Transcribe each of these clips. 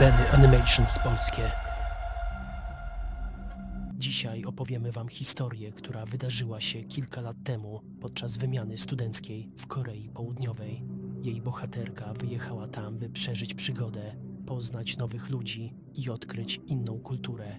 Benny Animations Polskie. Dzisiaj opowiemy Wam historię, która wydarzyła się kilka lat temu podczas wymiany studenckiej w Korei Południowej. Jej bohaterka wyjechała tam, by przeżyć przygodę, poznać nowych ludzi i odkryć inną kulturę.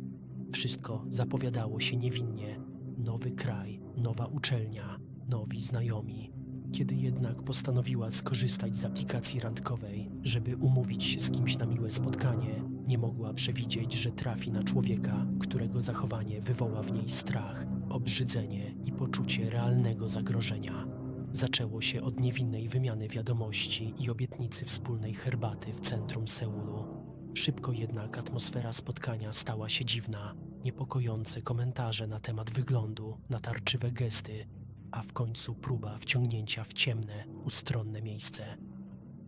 Wszystko zapowiadało się niewinnie. Nowy kraj, nowa uczelnia, nowi znajomi. Kiedy jednak postanowiła skorzystać z aplikacji randkowej, żeby umówić się z kimś na miłe spotkanie, nie mogła przewidzieć, że trafi na człowieka, którego zachowanie wywoła w niej strach, obrzydzenie i poczucie realnego zagrożenia. Zaczęło się od niewinnej wymiany wiadomości i obietnicy wspólnej herbaty w centrum Seulu. Szybko jednak atmosfera spotkania stała się dziwna. Niepokojące komentarze na temat wyglądu, natarczywe gesty, a w końcu próba wciągnięcia w ciemne, ustronne miejsce.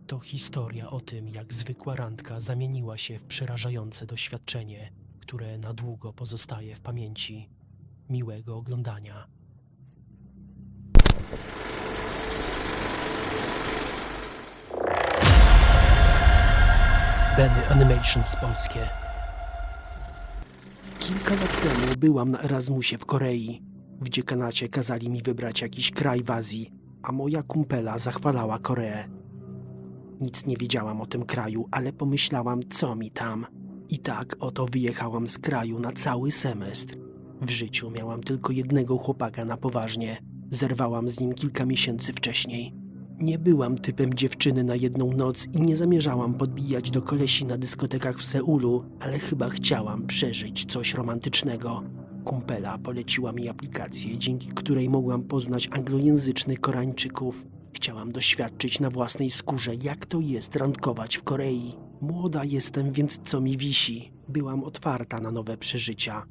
To historia o tym, jak zwykła randka zamieniła się w przerażające doświadczenie, które na długo pozostaje w pamięci. Miłego oglądania. Benny Animations Polskie. Kilka lat temu byłam na Erasmusie w Korei. W dziekanacie kazali mi wybrać jakiś kraj w Azji, a moja kumpela zachwalała Koreę. Nic nie wiedziałam o tym kraju, ale pomyślałam, co mi tam. I tak oto wyjechałam z kraju na cały semestr. W życiu miałam tylko jednego chłopaka na poważnie. Zerwałam z nim kilka miesięcy wcześniej. Nie byłam typem dziewczyny na jedną noc i nie zamierzałam podbijać do kolesi na dyskotekach w Seulu, ale chyba chciałam przeżyć coś romantycznego. Kumpela poleciła mi aplikację, dzięki której mogłam poznać anglojęzycznych Koreańczyków. Chciałam doświadczyć na własnej skórze, jak to jest randkować w Korei. Młoda jestem, więc co mi wisi? Byłam otwarta na nowe przeżycia.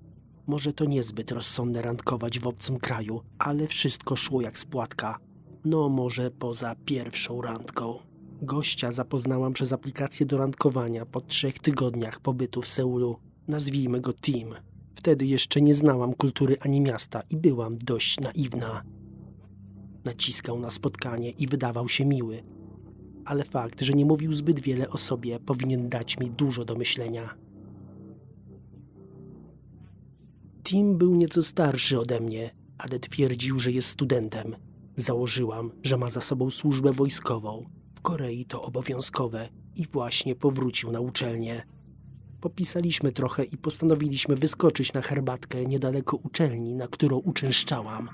Może to niezbyt rozsądne randkować w obcym kraju, ale wszystko szło jak z płatka. No może poza pierwszą randką. Gościa zapoznałam przez aplikację do randkowania po trzech tygodniach pobytu w Seulu. Nazwijmy go Tim. Wtedy jeszcze nie znałam kultury ani miasta i byłam dość naiwna. Naciskał na spotkanie i wydawał się miły. Ale fakt, że nie mówił zbyt wiele o sobie, powinien dać mi dużo do myślenia. Tim był nieco starszy ode mnie, ale twierdził, że jest studentem. Założyłam, że ma za sobą służbę wojskową. W Korei to obowiązkowe i właśnie powrócił na uczelnię. Popisaliśmy trochę i postanowiliśmy wyskoczyć na herbatkę niedaleko uczelni, na którą uczęszczałam.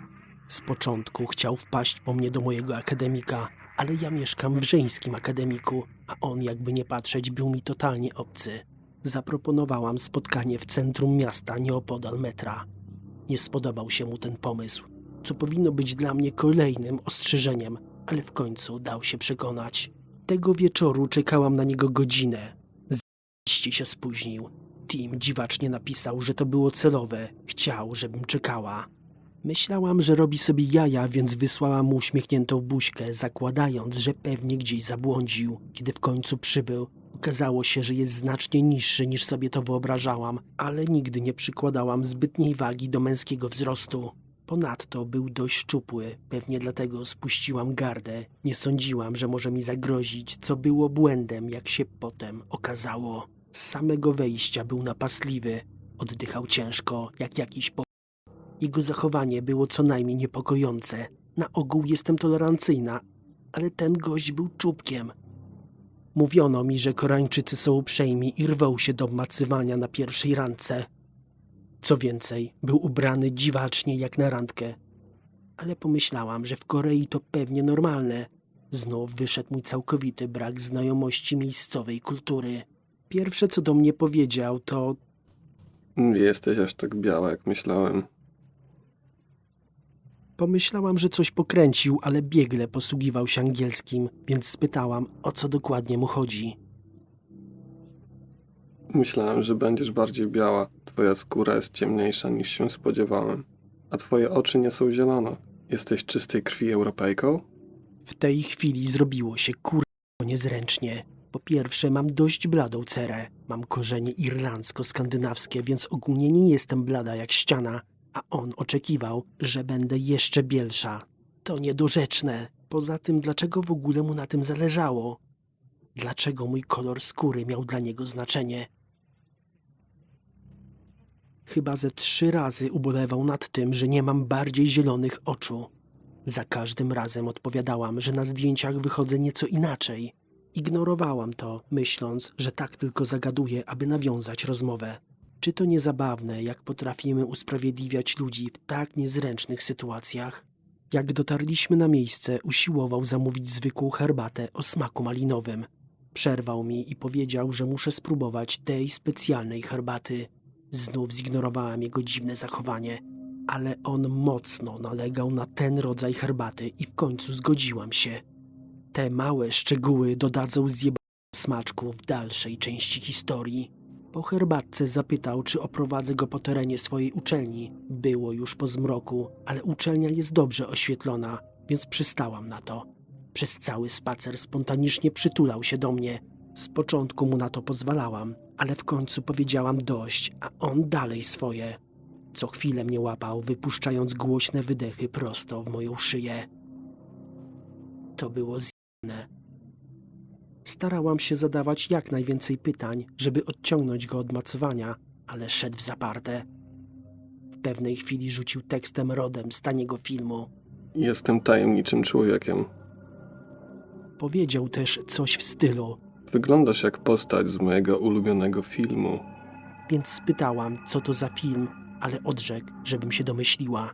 Z początku chciał wpaść po mnie do mojego akademika, ale ja mieszkam w żeńskim akademiku, a on jakby nie patrzeć był mi totalnie obcy. Zaproponowałam spotkanie w centrum miasta nieopodal metra. Nie spodobał się mu ten pomysł, co powinno być dla mnie kolejnym ostrzeżeniem, ale w końcu dał się przekonać. Tego wieczoru czekałam na niego godzinę. Ści się spóźnił. Tim dziwacznie napisał, że to było celowe. Chciał, żebym czekała. Myślałam, że robi sobie jaja, więc wysłałam mu uśmiechniętą buźkę, zakładając, że pewnie gdzieś zabłądził. Kiedy w końcu przybył, okazało się, że jest znacznie niższy niż sobie to wyobrażałam, ale nigdy nie przykładałam zbytniej wagi do męskiego wzrostu. Ponadto był dość szczupły, pewnie dlatego spuściłam gardę. Nie sądziłam, że może mi zagrozić, co było błędem, jak się potem okazało. Z samego wejścia był napastliwy. Oddychał ciężko, jak jakiś po... Jego zachowanie było co najmniej niepokojące. Na ogół jestem tolerancyjna, ale ten gość był czubkiem. Mówiono mi, że Koreańczycy są uprzejmi i rwą się do macywania na pierwszej randce. Co więcej, był ubrany dziwacznie jak na randkę. Ale pomyślałam, że w Korei to pewnie normalne. Znów wyszedł mój całkowity brak znajomości miejscowej kultury. Pierwsze, co do mnie powiedział, to Nie jesteś aż tak biała, jak myślałem. Pomyślałam, że coś pokręcił, ale biegle posługiwał się angielskim, więc spytałam, o co dokładnie mu chodzi. Myślałem, że będziesz bardziej biała. Twoja skóra jest ciemniejsza niż się spodziewałem. A twoje oczy nie są zielone. Jesteś czystej krwi Europejką? W tej chwili zrobiło się kurwa niezręcznie. Po pierwsze, mam dość bladą cerę. Mam korzenie irlandzko-skandynawskie, więc ogólnie nie jestem blada jak ściana. A on oczekiwał, że będę jeszcze bielsza. To niedorzeczne. Poza tym, dlaczego w ogóle mu na tym zależało? dlaczego mój kolor skóry miał dla niego znaczenie. Chyba ze trzy razy ubolewał nad tym, że nie mam bardziej zielonych oczu. Za każdym razem odpowiadałam, że na zdjęciach wychodzę nieco inaczej. Ignorowałam to, myśląc, że tak tylko zagaduję, aby nawiązać rozmowę. Czy to nie zabawne, jak potrafimy usprawiedliwiać ludzi w tak niezręcznych sytuacjach? Jak dotarliśmy na miejsce, usiłował zamówić zwykłą herbatę o smaku malinowym. Przerwał mi i powiedział, że muszę spróbować tej specjalnej herbaty. Znów zignorowałam jego dziwne zachowanie, ale on mocno nalegał na ten rodzaj herbaty i w końcu zgodziłam się. Te małe szczegóły dodadzą zjeb smaczku w dalszej części historii. Po herbatce zapytał, czy oprowadzę go po terenie swojej uczelni. Było już po zmroku, ale uczelnia jest dobrze oświetlona, więc przystałam na to. Przez cały spacer spontanicznie przytulał się do mnie. Z początku mu na to pozwalałam, ale w końcu powiedziałam dość, a on dalej swoje. Co chwilę mnie łapał, wypuszczając głośne wydechy prosto w moją szyję. To było zjemne. Starałam się zadawać jak najwięcej pytań, żeby odciągnąć go od macowania, ale szedł w zaparte. W pewnej chwili rzucił tekstem rodem z taniego filmu. Jestem tajemniczym człowiekiem. Powiedział też coś w stylu, Wyglądasz jak postać z mojego ulubionego filmu. więc spytałam, co to za film, ale odrzekł, żebym się domyśliła.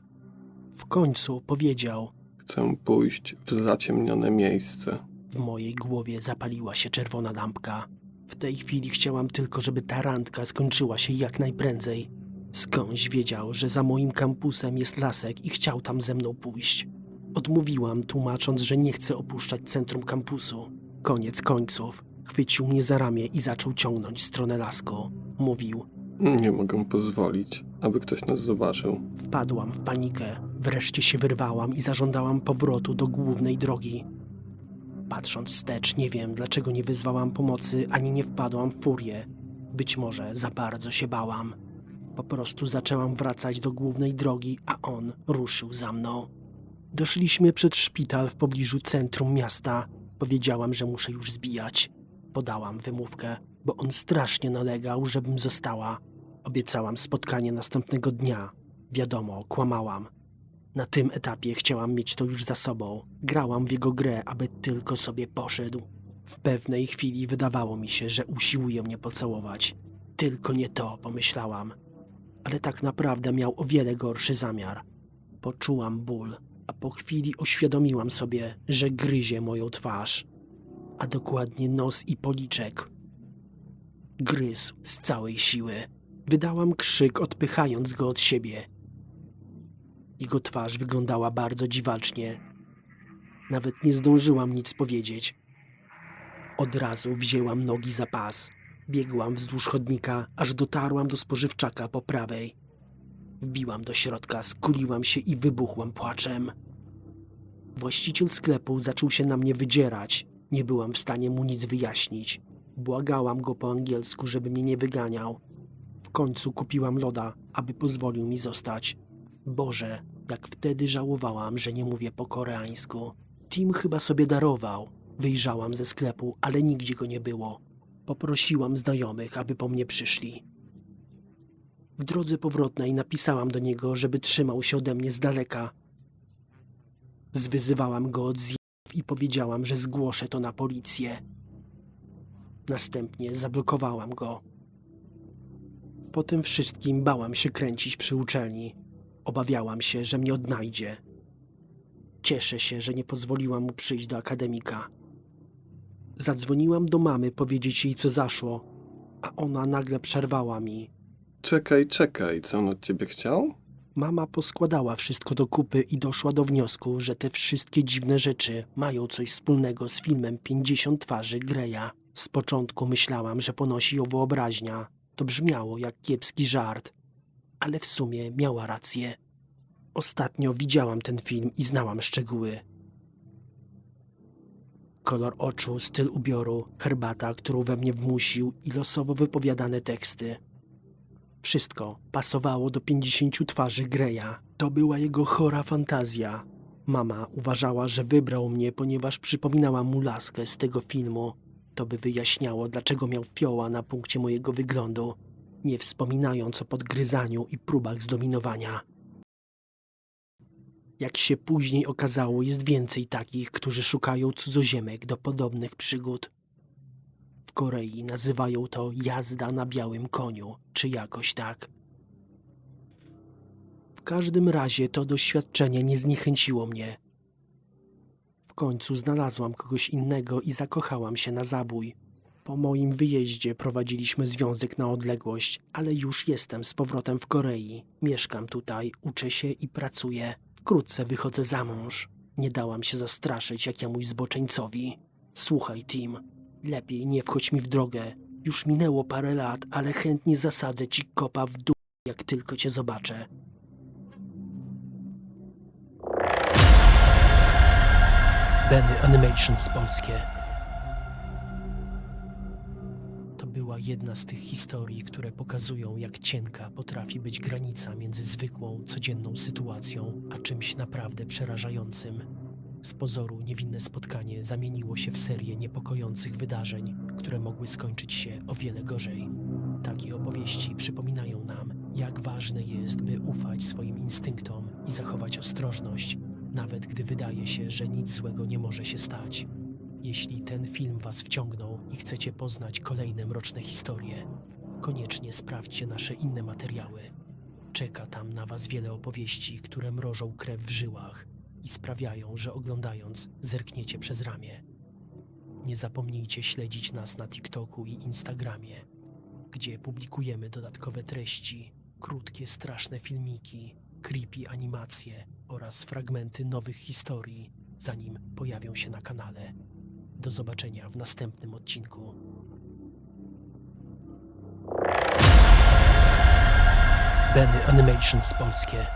W końcu powiedział, Chcę pójść w zaciemnione miejsce. w mojej głowie zapaliła się czerwona lampka. W tej chwili chciałam tylko, żeby ta randka skończyła się jak najprędzej. Skądś wiedział, że za moim kampusem jest lasek i chciał tam ze mną pójść. Odmówiłam, tłumacząc, że nie chcę opuszczać centrum kampusu. Koniec końców, chwycił mnie za ramię i zaczął ciągnąć w stronę lasku. Mówił, Nie mogę pozwolić, aby ktoś nas zobaczył. Wpadłam w panikę. Wreszcie się wyrwałam i zażądałam powrotu do głównej drogi. Patrząc wstecz, nie wiem, dlaczego nie wyzwałam pomocy ani nie wpadłam w furię. Być może za bardzo się bałam. Po prostu zaczęłam wracać do głównej drogi, a on ruszył za mną. Doszliśmy przed szpital w pobliżu centrum miasta. Powiedziałam, że muszę już zbijać. Podałam wymówkę, bo on strasznie nalegał, żebym została. Obiecałam spotkanie następnego dnia. Wiadomo, kłamałam. Na tym etapie chciałam mieć to już za sobą. Grałam w jego grę, aby tylko sobie poszedł. W pewnej chwili wydawało mi się, że usiłuje mnie pocałować. Tylko nie to, pomyślałam. Ale tak naprawdę miał o wiele gorszy zamiar. Poczułam ból, a po chwili oświadomiłam sobie, że gryzie moją twarz, a dokładnie nos i policzek. Gryzł z całej siły. Wydałam krzyk, odpychając go od siebie. Jego twarz wyglądała bardzo dziwacznie. Nawet nie zdążyłam nic powiedzieć. Od razu wzięłam nogi za pas. Biegłam wzdłuż chodnika, aż dotarłam do spożywczaka po prawej. Wbiłam do środka, skuliłam się i wybuchłam płaczem. Właściciel sklepu zaczął się na mnie wydzierać. Nie byłam w stanie mu nic wyjaśnić. Błagałam go po angielsku, żeby mnie nie wyganiał. Końcu kupiłam loda, aby pozwolił mi zostać. Boże, jak wtedy żałowałam, że nie mówię po koreańsku. Tim chyba sobie darował. Wyjrzałam ze sklepu, ale nigdzie go nie było. Poprosiłam znajomych, aby po mnie przyszli. W drodze powrotnej napisałam do niego, żeby trzymał się ode mnie z daleka. Zwyzywałam go od zjawów i powiedziałam, że zgłoszę to na policję. Następnie zablokowałam go. Po tym wszystkim bałam się kręcić przy uczelni. Obawiałam się, że mnie odnajdzie. Cieszę się, że nie pozwoliłam mu przyjść do akademika. Zadzwoniłam do mamy powiedzieć jej, co zaszło, a ona nagle przerwała mi. Czekaj, czekaj, co on od ciebie chciał? Mama poskładała wszystko do kupy i doszła do wniosku, że te wszystkie dziwne rzeczy mają coś wspólnego z filmem 50 twarzy Greya. Z początku myślałam, że ponosi ją wyobraźnia. To brzmiało jak kiepski żart, ale w sumie miała rację. Ostatnio widziałam ten film i znałam szczegóły. Kolor oczu, styl ubioru, herbata, którą we mnie wmusił i losowo wypowiadane teksty. Wszystko pasowało do 50 twarzy Greya. To była jego chora fantazja. Mama uważała, że wybrał mnie, ponieważ przypominała mu laskę z tego filmu. To by wyjaśniało, dlaczego miał fioła na punkcie mojego wyglądu, nie wspominając o podgryzaniu i próbach zdominowania. Jak się później okazało, jest więcej takich, którzy szukają cudzoziemek do podobnych przygód. W Korei nazywają to jazda na białym koniu, czy jakoś tak. W każdym razie to doświadczenie nie zniechęciło mnie. Końcu znalazłam kogoś innego i zakochałam się na zabój. Po moim wyjeździe prowadziliśmy związek na odległość, ale już jestem z powrotem w Korei. Mieszkam tutaj, uczę się i pracuję. Wkrótce wychodzę za mąż. Nie dałam się zastraszyć jakiemuś zboczeńcowi. Słuchaj, Tim, lepiej nie wchodź mi w drogę. Już minęło parę lat, ale chętnie zasadzę ci kopa w dół, jak tylko cię zobaczę. Benny Animations Polskie. To była jedna z tych historii, które pokazują, jak cienka potrafi być granica między zwykłą, codzienną sytuacją, a czymś naprawdę przerażającym. Z pozoru niewinne spotkanie zamieniło się w serię niepokojących wydarzeń, które mogły skończyć się o wiele gorzej. Takie opowieści przypominają nam, jak ważne jest, by ufać swoim instynktom i zachować ostrożność, nawet gdy wydaje się, że nic złego nie może się stać. Jeśli ten film Was wciągnął i chcecie poznać kolejne mroczne historie, koniecznie sprawdźcie nasze inne materiały. Czeka tam na Was wiele opowieści, które mrożą krew w żyłach i sprawiają, że oglądając zerkniecie przez ramię. Nie zapomnijcie śledzić nas na TikToku i Instagramie, gdzie publikujemy dodatkowe treści, krótkie, straszne filmiki, creepy animacje oraz fragmenty nowych historii, zanim pojawią się na kanale. Do zobaczenia w następnym odcinku. Benny Animations Polskie